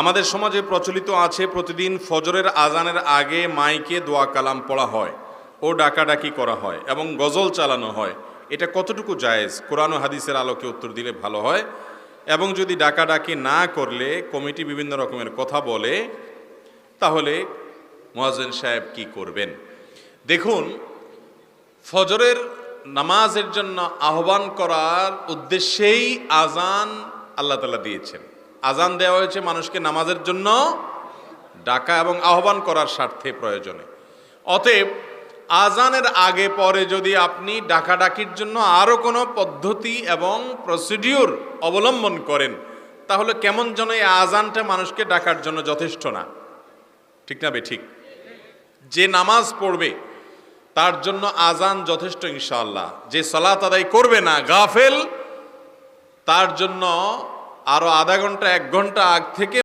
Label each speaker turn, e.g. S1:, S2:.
S1: আমাদের সমাজে প্রচলিত আছে, প্রতিদিন ফজরের আজানের আগে মাইকে দোয়া কালাম পড়া হয় ও ডাকাডাকি করা হয় এবং গজল চালানো হয়। এটা কতটুকু জায়েজ? কোরআন হাদিসের আলোকে উত্তর দিলে ভালো হয়। এবং যদি ডাকাডাকি না করলে কমিটি বিভিন্ন রকমের কথা বলে, তাহলে মোয়াজেন সাহেব কি করবেন? দেখুন, ফজরের নামাজের জন্য আহ্বান করার উদ্দেশ্যেই আজান আল্লাহ তালা দিয়েছেন। আজান দেওয়া হয়েছে মানুষকে নামাজের জন্য ডাকা এবং আহ্বান করার স্বার্থে প্রয়োজনে। অতএব আজানের আগে পরে যদি আপনি ডাকাডাকির জন্য আরও কোনো পদ্ধতি এবং প্রসিডিউর অবলম্বন করেন, তাহলে কেমন যেন এই আজানটা মানুষকে ডাকার জন্য যথেষ্ট না। ঠিক না বে? ঠিক। যে নামাজ পড়বে, তার জন্য আজান যথেষ্ট ইনশাআল্লাহ। যে সলাত আদায় করবে না, গাফেল, তার জন্য আরও আধা ঘণ্টা এক ঘণ্টা আগ থেকে